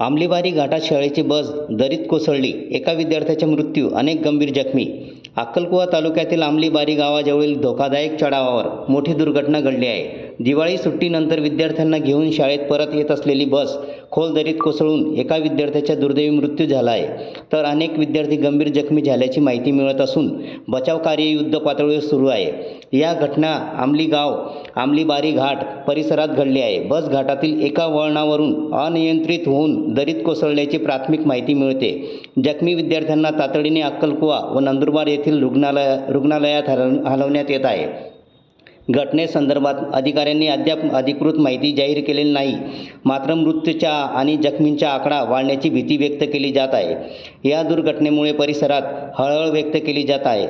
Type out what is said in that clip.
आमलीबारी घाटात शाळेची बस दरीत कोसळली. एका विद्यार्थ्याचा मृत्यू अनेक गंभीर जखमी. अक्कलकुवा तालुक्यातील आमलीबारी गावाजवळील धोकादायक चढावावर मोठी दुर्घटना घडली आहे. दिवाळी सुट्टीनंतर विद्यार्थ्यांना घेऊन शाळेत परत येत असलेली बस खोल दरीत कोसळून एका विद्यार्थ्याचा दुर्दैवी मृत्यू झाला आहे तर अनेक विद्यार्थी गंभीर जखमी झाल्याची माहिती मिळत असून बचाव कार्य युद्ध पातळीवर सुरू आहे. या घटना आमली गाव आमलीबारी घाट परिसरात घडली आहे. बस घाटातील एका वळणावरून अनियंत्रित होऊन दरीत कोसळल्याची प्राथमिक माहिती मिळते. जखमी विद्यार्थ्यांना तातडीने अक्कलकुवा व नंदुरबार येथील रुग्णालया रुग्णालयात हलव हलवण्यात येत आहे. घटनेसंदर्भात अधिकाऱ्यांनी अद्याप अधिकृत माहिती जाहीर केलेली नाही. मात्र मृत्यूच्या आणि जखमींचा आकडा वाढण्याची भीती व्यक्त केली जात आहे. या दुर्घटनेमुळे परिसरात हळहळ व्यक्त केली जात आहे.